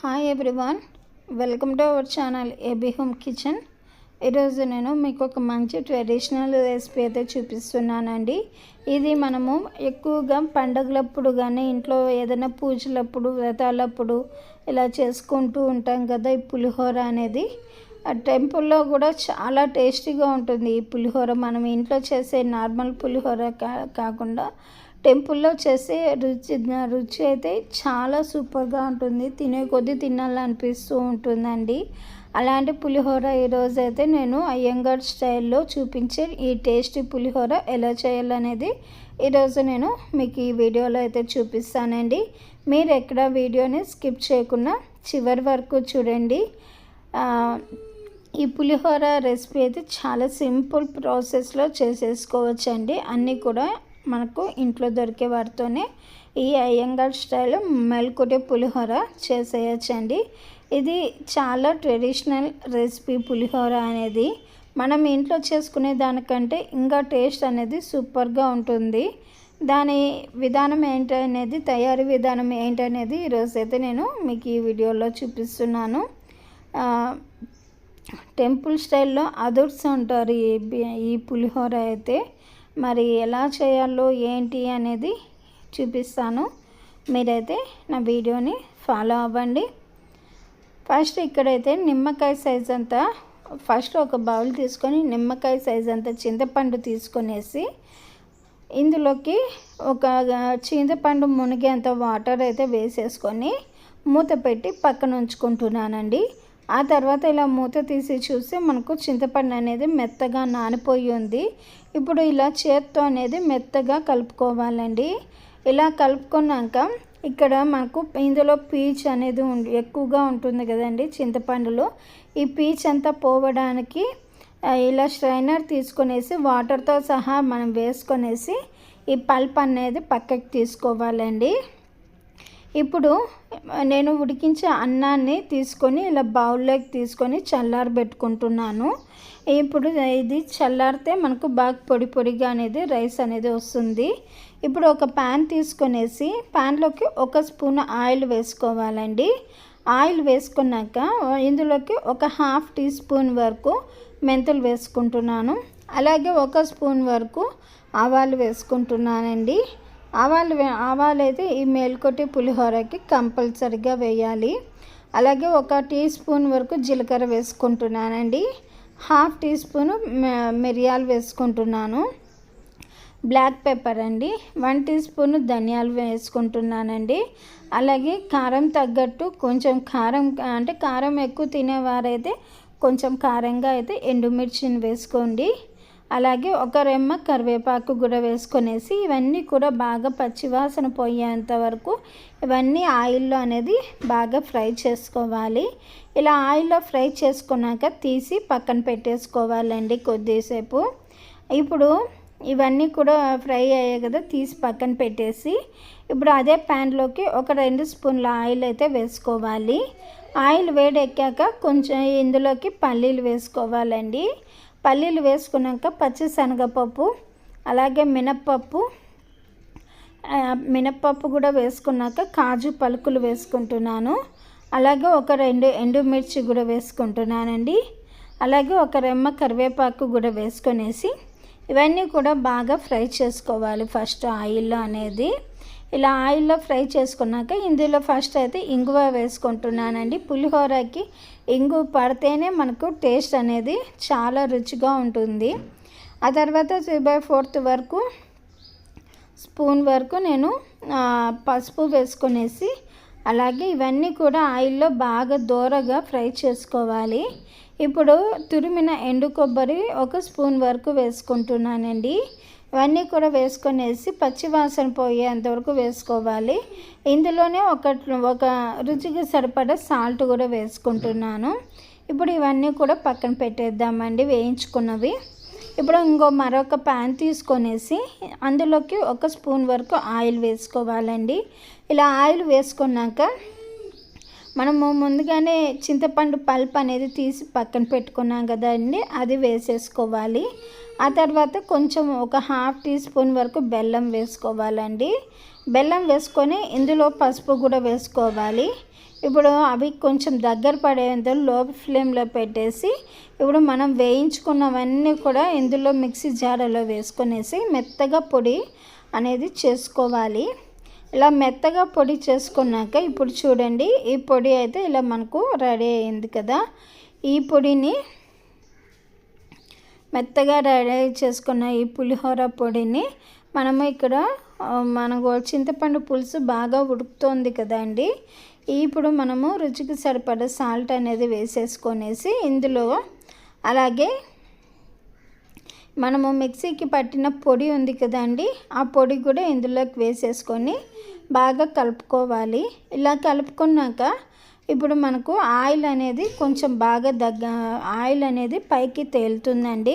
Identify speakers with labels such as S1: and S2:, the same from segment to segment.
S1: Hi everyone welcome to our channel AB home kitchen ఈరోజు నేను మీకు ఒక మంచి ట్రెడిషనల్ రెసిపీ అయితే చూపిస్తున్నానండి. ఇది మనము ఎక్కువగా పండగలప్పుడు కానీ ఇంట్లో ఏదైనా పూజలప్పుడు వ్రతాలప్పుడు ఇలా చేసుకుంటూ ఉంటాం కదా ఈ పులిహోర అనేది. ఆ టెంపుల్లో కూడా చాలా టేస్టీగా ఉంటుంది ఈ పులిహోర. మనం ఇంట్లో చేసే నార్మల్ పులిహోర కా కాకుండా టెంపుల్లో చేసే రుచి రుచి అయితే చాలా సూపర్గా ఉంటుంది. తినే కొద్దీ తినాలనిపిస్తూ ఉంటుందండి. అలాంటి పులిహోర ఈరోజు అయితే నేను అయ్యంగార్ స్టైల్లో చూపించే ఈ టేస్టీ పులిహోర ఎలా చేయాలనేది ఈరోజు నేను మీకు ఈ వీడియోలో అయితే చూపిస్తానండి. మీరు ఎక్కడ వీడియోని స్కిప్ చేయకుండా చివరి వరకు చూడండి. ఈ పులిహోర రెసిపీ అయితే చాలా సింపుల్ ప్రాసెస్లో చేసేసుకోవచ్చండి. అన్నీ కూడా మనకు ఇంట్లో దొరికే వాటితోనే ఈ అయ్యంగార్ స్టైల్ మెల్కుటే పులిహోర చేసేయచ్చండి. ఇది చాలా ట్రెడిషనల్ రెసిపీ పులిహోర అనేది. మనం ఇంట్లో చేసుకునే దానికంటే ఇంకా టేస్ట్ అనేది సూపర్గా ఉంటుంది. దాని విధానం ఏంటనేది తయారీ విధానం ఏంటనేది ఈరోజు అయితే నేను మీకు ఈ వీడియోలో చూపిస్తున్నాను. టెంపుల్ స్టైల్లో అదుర్స్ ఉంటారు ఈ ఈ పులిహోర అయితే. మరి ఎలా చేయాలో ఏంటి అనేది చూపిస్తాను. మీరైతే నా వీడియోని ఫాలో అవ్వండి. ఫస్ట్ ఇక్కడైతే నిమ్మకాయ సైజ్ అంతా ఫస్ట్ ఒక బౌల్ తీసుకొని నిమ్మకాయ సైజ్ అంతా చింతపండు తీసుకొనేసి ఇందులోకి ఒక చింతపండు మునిగేంత వాటర్ అయితే వేసేసుకొని మూత పెట్టి పక్కన ఉంచుకుంటున్నానండి. ఆ తర్వాత ఇలా మూత తీసి చూస్తే మనకు చింతపండు అనేది మెత్తగా నానిపోయి ఉంది. ఇప్పుడు ఇలా చేత్తో అనేది మెత్తగా కలుపుకోవాలండి. ఇలా కలుపుకున్నాక ఇక్కడ మనకు ఇందులో పీచ్ అనేది ఎక్కువగా ఉంటుంది కదండి చింతపండులో. ఈ పీచ్ అంతా పోవడానికి ఇలా స్ట్రైనర్ తీసుకొనేసి వాటర్తో సహా మనం వేసుకొనేసి ఈ పల్ప్ అనేది పక్కకి తీసుకోవాలండి. ఇప్పుడు నేను ఉడికించే అన్నాన్ని తీసుకొని ఇలా బౌల్లోకి తీసుకొని చల్లారి పెట్టుకుంటున్నాను. ఇప్పుడు ఇది చల్లారితే మనకు బాగా పొడి పొడిగా అనేది రైస్ అనేది వస్తుంది. ఇప్పుడు ఒక ప్యాన్ తీసుకొనేసి ప్యాన్లోకి ఒక స్పూన్ ఆయిల్ వేసుకోవాలండి. ఆయిల్ వేసుకున్నాక ఇందులోకి ఒక హాఫ్ టీ స్పూన్ వరకు మెంతులు వేసుకుంటున్నాను. అలాగే ఒక స్పూన్ వరకు ఆవాలు వేసుకుంటున్నానండి. ఆవాలు ఆవాలు అయితే ఈ మేల్కొట్టి పులిహోరకి కంపల్సరిగా వేయాలి. అలాగే ఒక టీ స్పూన్ వరకు జీలకర్ర వేసుకుంటున్నానండి. హాఫ్ టీ స్పూన్ మిరియాలు వేసుకుంటున్నాను. బ్లాక్ పెప్పర్ అండి. వన్ టీ స్పూన్ ధనియాలు వేసుకుంటున్నానండి. అలాగే కారం తగ్గట్టు కొంచెం కారం అంటే కారం ఎక్కువ తినేవారైతే కొంచెం కారంగా అయితే ఎండుమిర్చిని వేసుకోండి. అలాగే ఒక రెమ్మ కరివేపాకు కూడా వేసుకొనేసి ఇవన్నీ కూడా బాగా పచ్చివాసన పోయేంత వరకు ఇవన్నీ ఆయిల్లో అనేది బాగా ఫ్రై చేసుకోవాలి. ఇలా ఆయిల్లో ఫ్రై చేసుకున్నాక తీసి పక్కన పెట్టేసుకోవాలండి కొద్దిసేపు. ఇప్పుడు ఇవన్నీ కూడా ఫ్రై అయ్యాయి కదా తీసి పక్కన పెట్టేసి ఇప్పుడు అదే ప్యాన్లోకి ఒక రెండు స్పూన్ల ఆయిల్ అయితే వేసుకోవాలి. ఆయిల్ వేడెక్కాక కొంచెం ఇందులోకి పల్లీలు వేసుకోవాలండి. పల్లీలు వేసుకున్నాక పచ్చిశనగపప్పు అలాగే మినప్పప్పు మినప్పప్పు కూడా వేసుకున్నాక కాజు పలుకులు వేసుకుంటున్నాను. అలాగే ఒక రెండు ఎండుమిర్చి కూడా వేసుకుంటున్నానండి. అలాగే ఒక రెమ్మ కరివేపాకు కూడా వేసుకొనేసి ఇవన్నీ కూడా బాగా ఫ్రై చేసుకోవాలి ఫస్ట్ ఆయిల్లో అనేది. ఇలా ఆయిల్లో ఫ్రై చేసుకున్నాక ఇందులో ఫస్ట్ అయితే ఇంగువ వేసుకుంటున్నానండి. పులిహోరకి ఇంగు పడితేనే మనకు టేస్ట్ అనేది చాలా రుచిగా ఉంటుంది. ఆ తర్వాత త్రీ బై ఫోర్త్ వరకు స్పూన్ వరకు నేను పసుపు వేసుకునేసి అలాగే ఇవన్నీ కూడా ఆయిల్లో బాగా దూరగా ఫ్రై చేసుకోవాలి. ఇప్పుడు తురిమిన ఎండు కొబ్బరి ఒక స్పూన్ వరకు వేసుకుంటున్నానండి. ఇవన్నీ కూడా వేసుకొనేసి పచ్చివాసన పోయేంతవరకు వేసుకోవాలి. ఇందులోనే ఒక ఒక రుచికి సరిపడా సాల్ట్ కూడా వేసుకుంటున్నాను. ఇప్పుడు ఇవన్నీ కూడా పక్కన పెట్టేద్దామండి వేయించుకున్నవి. ఇప్పుడు ఇంకో మరొక ప్యాన్ తీసుకొనేసి అందులోకి ఒక స్పూన్ వరకు ఆయిల్ వేసుకోవాలండి. ఇలా ఆయిల్ వేసుకున్నాక మనము ముందుగానే చింతపండు పల్ప్ అనేది తీసి పక్కన పెట్టుకున్నాం కదండి అది వేసేసుకోవాలి. ఆ తర్వాత కొంచెం ఒక హాఫ్ టీ స్పూన్ వరకు బెల్లం వేసుకోవాలండి. బెల్లం వేసుకొని ఇందులో పసుపు కూడా వేసుకోవాలి. ఇప్పుడు అవి కొంచెం దగ్గర పడేంత లో ఫ్లేమ్లో పెట్టేసి ఇప్పుడు మనం వేయించుకున్నవన్నీ కూడా ఇందులో మిక్సీ జాడలో వేసుకొనేసి మెత్తగా పొడి అనేది చేసుకోవాలి. ఇలా మెత్తగా పొడి చేసుకున్నాక ఇప్పుడు చూడండి ఈ పొడి అయితే ఇలా మనకు రెడీ అయింది కదా. ఈ పొడిని మెత్తగా రెడీ చేసుకున్న ఈ పులిహోర పొడిని మనము ఇక్కడ మనకు చింతపండు పులుసు బాగా ఉడుకుతోంది కదండి. ఇప్పుడు మనము రుచికి సరిపడ సాల్ట్ అనేది వేసేసుకొనేసి ఇందులో అలాగే మనము మిక్సీకి పట్టిన పొడి ఉంది కదండి ఆ పొడి కూడా ఇందులోకి వేసేసుకొని బాగా కలుపుకోవాలి. ఇలా కలుపుకున్నాక ఇప్పుడు మనకు ఆయిల్ అనేది కొంచెం బాగా దగ్గ ఆయిల్ అనేది పైకి తేలుతుందండి.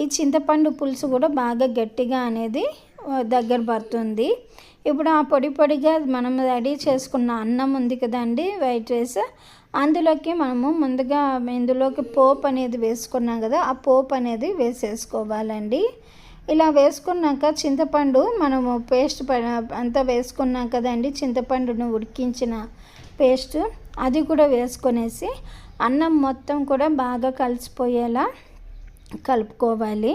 S1: ఈ చింతపండు పులుసు కూడా బాగా గట్టిగా అనేది దగ్గర పడుతుంది. ఇప్పుడు ఆ పొడి పొడిగా మనం రెడీ చేసుకున్న అన్నం ఉంది కదండి వైట్ రైస్. అందులోకి మనము ముందుగా ఇందులోకి పోప్ అనేది వేసుకున్నాం కదా ఆ పోప్ అనేది వేసేసుకోవాలండి. ఇలా వేసుకున్నాక చింతపండు మనము పేస్ట్ అంతా వేసుకున్నాం కదండి చింతపండును ఉడికించిన పేస్ట్. అది కూడా వేసుకొనేసి అన్నం మొత్తం కూడా బాగా కలిసిపోయేలా కలుపుకోవాలి.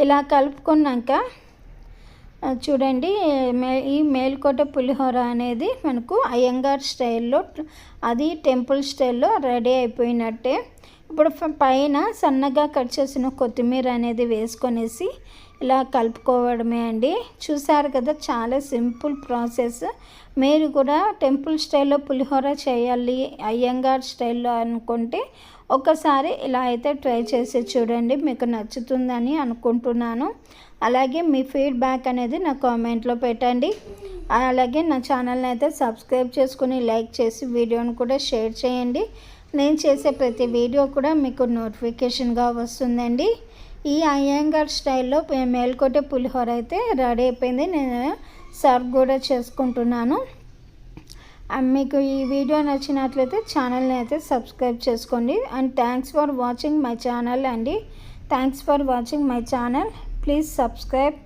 S1: ఇలా కలుపుకున్నాక చూడండి మే ఈ మేల్కోట పులిహోర అనేది మనకు అయ్యంగార్ స్టైల్లో అది టెంపుల్ స్టైల్లో రెడీ అయిపోయినట్టే. ఇప్పుడు పైన సన్నగా కట్ చేసిన కొత్తిమీర అనేది వేసుకొనేసి ఇలా కలుపుకోవడమే అండి. చూసారు కదా చాలా సింపుల్ ప్రాసెస్. మీరు కూడా టెంపుల్ స్టైల్లో పులిహోర చేయాలి అయ్యంగార్ స్టైల్లో అనుకుంటే ఒకసారి ఇలా అయితే ట్రై చేసి చూడండి. మీకు నచ్చుతుందని అనుకుంటున్నాను. అలాగే మీ ఫీడ్బ్యాక్ అనేది నా కామెంట్లో పెట్టండి. అలాగే నా ఛానల్ని అయితే సబ్స్క్రైబ్ చేసుకుని లైక్ చేసి వీడియోని కూడా షేర్ చేయండి. నేను చేసే ప్రతి వీడియో కూడా మీకు నోటిఫికేషన్గా వస్తుందండి. ఈ అయ్యంగార్ స్టైల్లో మేల్కోటే పులిహోర అయితే రెడీ అయిపోయింది. నేను సర్వ్ కూడా చేసుకుంటున్నాను. మీకు ఈ వీడియో నచ్చినట్లయితే ఛానల్ని అయితే సబ్స్క్రైబ్ చేసుకోండి. And thanks for watching my channel అండి. Thanks for watching my channel. Please subscribe.